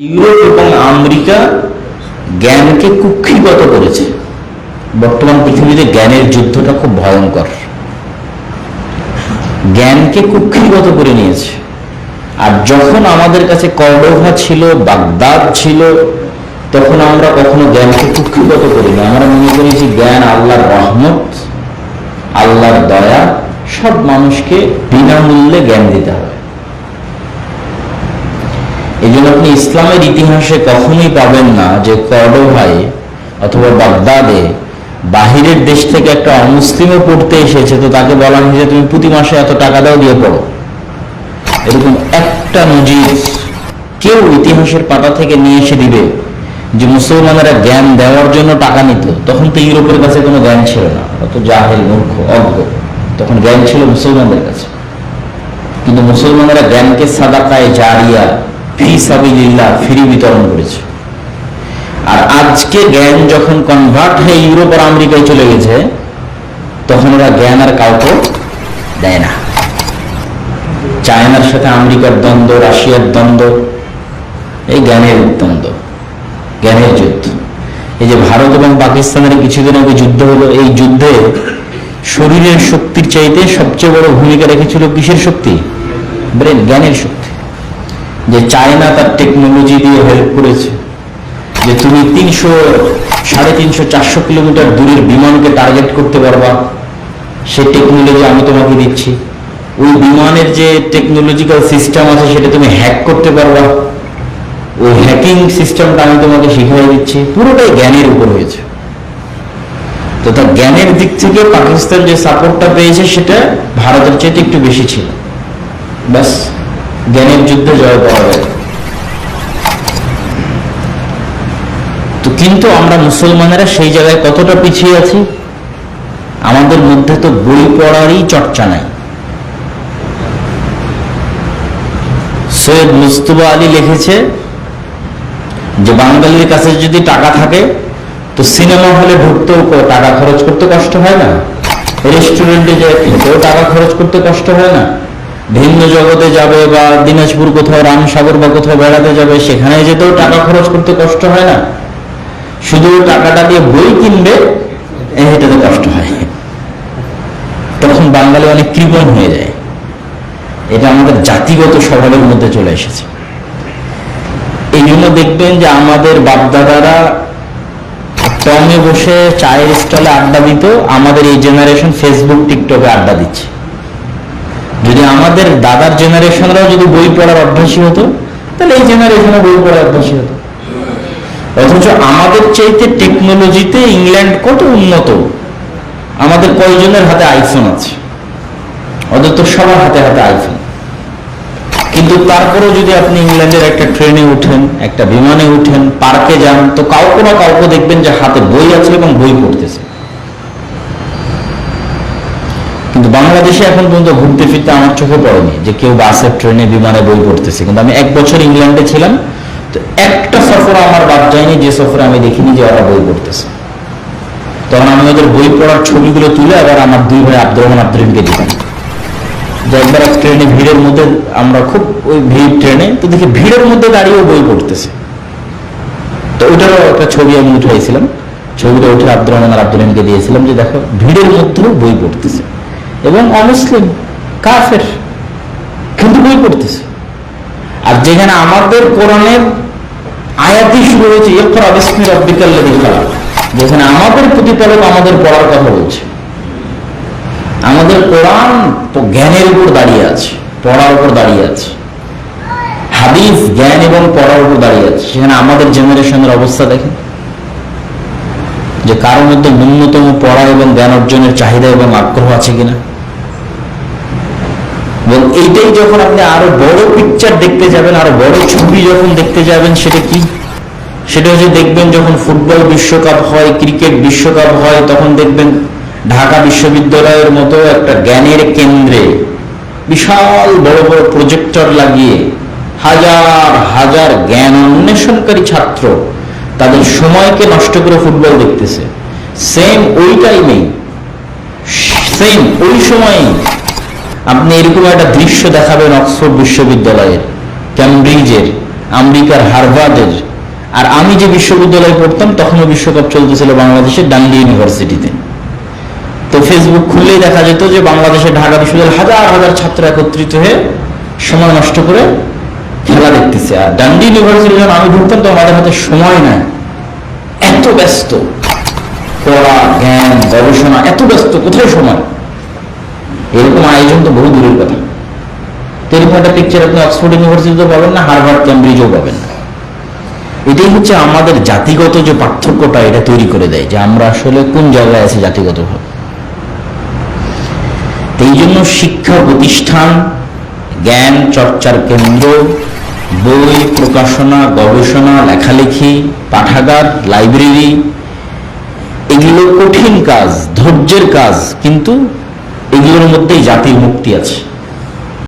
Europe এবং America জ্ঞানকে কুক্ষিগত করেছে। বর্তমান পৃথিবীতে জ্ঞানের যুদ্ধটা খুব ভয়ঙ্কর। জ্ঞানকে কুক্ষিগত করে নিয়েছে। আর যখন আমাদের কাছে কর্ডোভা ছিল, বাগদাদ ছিল, তখন আমরা কখনো জ্ঞানকে কুক্ষিগত করিনি আমরা মনে করি যে জ্ঞান আল্লাহর রহমত, আল্লাহর দয়া, সব মানুষকে বিনামূল্যে জ্ঞান দিতে হবে। এই জন্য আপনি ইসলামের ইতিহাসে কখনোই পাবেন না যে কর্ডোভায় অথবা বাগদাদে বাহিরের দেশ থেকে একটা অমুসলিমও পড়তে এসেছে, তো তাকে বলা হয়েছে তুমি প্রতি মাসে এত টাকা দাও দিয়ে পড়ো। এরকম একটা নজির কেউ ইতিহাসের পাতা থেকে নিয়ে এসে দিবে যে মুসলমানেরা জ্ঞান দেওয়ার জন্য টাকা নিত। তখন তো ইউরোপের কাছে কোনো জ্ঞান ছিল না। অত জাহেল, মূর্খ, অজ্ঞ। তখন জ্ঞান ছিল মুসলমানদের কাছে। কিন্তু মুসলমানেরা জ্ঞানকে সাদাকায় জারিয়া ফ্রি বিতরণ করেছে। আর আজকে জ্ঞান যখন কনভার্ট হয়ে ইউরোপ আর আমেরিকায় চলে গেছে, তখন ওরা জ্ঞান আর কাউকে দেয় না। চায়নার সাথে আমেরিকার দ্বন্দ্ব, রাশিয়ার দ্বন্দ্ব, এই জ্ঞানের দ্বন্দ্ব, জ্ঞানের যুদ্ধ। এই যে ভারত এবং পাকিস্তানের কিছুদিন আগে যুদ্ধ হলো, এই যুদ্ধে শরীরের শক্তির চাইতে সবচেয়ে বড় ভূমিকা রেখেছিল কিসের শক্তি? ব্রেন, জ্ঞানের শক্তি। যে চায়না তার টেকনোলজি দিয়ে হেল্প করেছে, যে তুমি তিনশো, সাড়ে তিনশো, চারশো কিলোমিটার দূরের বিমানকে টার্গেট করতে পারবা, সে টেকনোলজি আমি তোমাকে দিচ্ছি। ওই বিমানের যে টেকনোলজিক্যাল সিস্টেম আছে, সেটা তুমি হ্যাক করতে পারবা। ওই হ্যাকিং সিস্টেমটা আমি তোমাকে শিখিয়ে দিচ্ছি। পুরোটাই জ্ঞানের উপর হয়েছে। তো তার জ্ঞানের দিক থেকে পাকিস্তান যে সাপোর্টটা পেয়েছে, সেটা ভারতের চাইতে একটু বেশি ছিল। ব্যাস। জ্ঞানের যুদ্ধে জয় পাওয়া যায়। তো কিন্তু আমরা মুসলমানেরা সেই জায়গায় কতটা পিছিয়ে আছি? আমাদের মধ্যে তো বই পড়ারই চর্চা নাই। সৈয়দ মুস্তফা আলী লিখেছে যে, বাঙালির কাছে যদি টাকা থাকে, তো সিনেমা হলে ঢুকতেও টাকা খরচ করতে কষ্ট হয় না? রেস্টুরেন্টে যে খেতেও টাকা খরচ করতে কষ্ট হয় না? ভিন্ন জগতে যাবে বা দিনাজপুর কোথাও, রামসাগর বা কোথাও বেড়াতে যাবে, সেখানে যেতেও টাকা খরচ করতে কষ্ট হয় না। শুধু টাকাটা দিয়ে বই কিনবে এটাতে কষ্ট হয়। তখন বাঙালি অনেক কৃপণ হয়ে যায়। এটা আমাদের জাতিগত স্বভাবের মধ্যে চলে এসেছে। এই জন্য দেখবেন যে আমাদের বাপদাদারা টমে বসে চায়ের স্টলে আড্ডা দিত, আমাদের এই জেনারেশন ফেসবুক টিকটকে আড্ডা দিচ্ছে। যদি আমাদের দাদার জেনারেশনরাও যদি বই পড়ার অভ্যাসী হতো, তাহলে এই জেনারেশনে বই পড়ার অভ্যাসী হতো। অথচ আমাদের চাইতে টেকনোলজিতে ইংল্যান্ড কত উন্নত। আমাদের কয়জনের হাতে আইফোন আছে? ওদের তো সবার হাতে হাতে আইফোন কিন্তু তারপরেও যদি আপনি ইংল্যান্ডের একটা ট্রেনে উঠেন, একটা বিমানে উঠেন পার্কে যান, তো কাউকে না কাউকে দেখবেন যে হাতে বই আছে এবং বই পড়তেছে। কিন্তু বাংলাদেশে এখন পর্যন্ত ঘুরতে ফিরতে আমার চোখে পড়েনি যে কেউ বাসে, ট্রেনে, বিমানে বই পড়তেছে। কিন্তু আমি এক বছর ইংল্যান্ডে ছিলাম, তো একটা সফর আমার বাদ যায়নি, যে সফরে আমি দেখিনি যে ওরা বই পড়তেছে। তখন আমি ওদের বই পড়ার ছবিগুলো তুলে আবার আমার দুই ভাই আব্দুর রহমান আব্দুরিনকে দিতাম যে একবার এক ট্রেনে ভিড়ের মধ্যে আমরা খুব ওই ভিড় ট্রেনে, তো দেখি ভিড়ের মধ্যে দাঁড়িয়ে বই পড়তেছে। তো ওটারও একটা ছবি আমি উঠাইছিলাম। ছবিটা উঠে আব্দুর রহমান আর আব্দুরিনকে দিয়েছিলাম যে দেখো, ভিড়ের মধ্যেও বই পড়তেছে। এবং অমুসলিম, কাফের, কিন্তু বই পড়তেছে। আর যেখানে আমাদের কোরআনের আয়াতি শুরু হয়েছে, ইকরা বিসমি রাব্বিকাল লাযী খালাক। যেখানে আমাদের প্রতিপালক আমাদের পড়ার কথা বলছে। আমাদের কোরআন তো জ্ঞানের উপর দাঁড়িয়ে আছে, পড়ার উপর দাঁড়িয়ে আছে। হাদিস জ্ঞান এবং পড়ার উপর দাঁড়িয়ে আছে। সেখানে আমাদের জেনারেশনের অবস্থা দেখেন। যে কারোর মধ্যে ন্যূনতম পড়া এবং জ্ঞান অর্জনের চাহিদা এবং আগ্রহ আছে কিনা? এবং এইটাই যখন আপনি আরও বড় পিকচার দেখতে যাবেন, আরও বড় ছবি যখন দেখতে যাবেন, সেটা কি? সেটা হচ্ছে দেখবেন যখন ফুটবল বিশ্বকাপ হয়, ক্রিকেট বিশ্বকাপ হয়, তখন দেখবেন ঢাকা বিশ্ববিদ্যালয়ের মতো একটা জ্ঞানের কেন্দ্রে বিশাল বড় বড় প্রজেক্টর লাগিয়ে হাজার হাজার জ্ঞান অন্বেষণকারী ছাত্র তাদের সময়কে নষ্ট করে ফুটবল দেখতেছে। সেম ওই টাইমেই সেম ওই সময়ই আপনি এরকম একটা দৃশ্য দেখাবেন অক্সফোর্ড বিশ্ববিদ্যালয়ের, ক্যামব্রিজের, আমেরিকার, হার্ভার্ডের। আর আমি যে বিশ্ববিদ্যালয়ে পড়তাম, তখনও বিশ্বকাপ চলতেছিল বাংলাদেশের ডান্ডি ইউনিভার্সিটিতে। তো ফেসবুক খুললেই দেখা যেত যে বাংলাদেশের ঢাকা বিশ্ববিদ্যালয়ের হাজার হাজার ছাত্র একত্রিত হয়ে সময় নষ্ট করে খেলা দেখতেছে। আর ডান্ডি ইউনিভার্সিটি যখন আমি ঢুকতাম তো আমাদের হাতে সময় নাই। এত ব্যস্ত। পড়া, জ্ঞান, গবেষণা, এত ব্যস্ত, কোথায় সময়? এরকম আয়োজন তো বহু দূরের কথা। এরকম একটা পিকচার আপনি অক্সফোর্ড ইউনিভার্সিটিতেও পাবেন না হার্ভার্ড ক্যামব্রিজও পাবেন না। এটাই হচ্ছে আমাদের জাতিগত যে পার্থক্যটা এটা তৈরি করে দেয়, যে আমরা আসলে কোন জায়গায় আছি জাতিগতভাবে এই জন্য শিক্ষা প্রতিষ্ঠান, জ্ঞান চর্চার কেন্দ্র, বই, প্রকাশনা, গবেষণা, লেখালেখি, পাঠাগার লাইব্রেরি এগুলো কঠিন কাজ, ধৈর্যের কাজ, কিন্তু এগুলোর মধ্যেই জাতির মুক্তি আছে।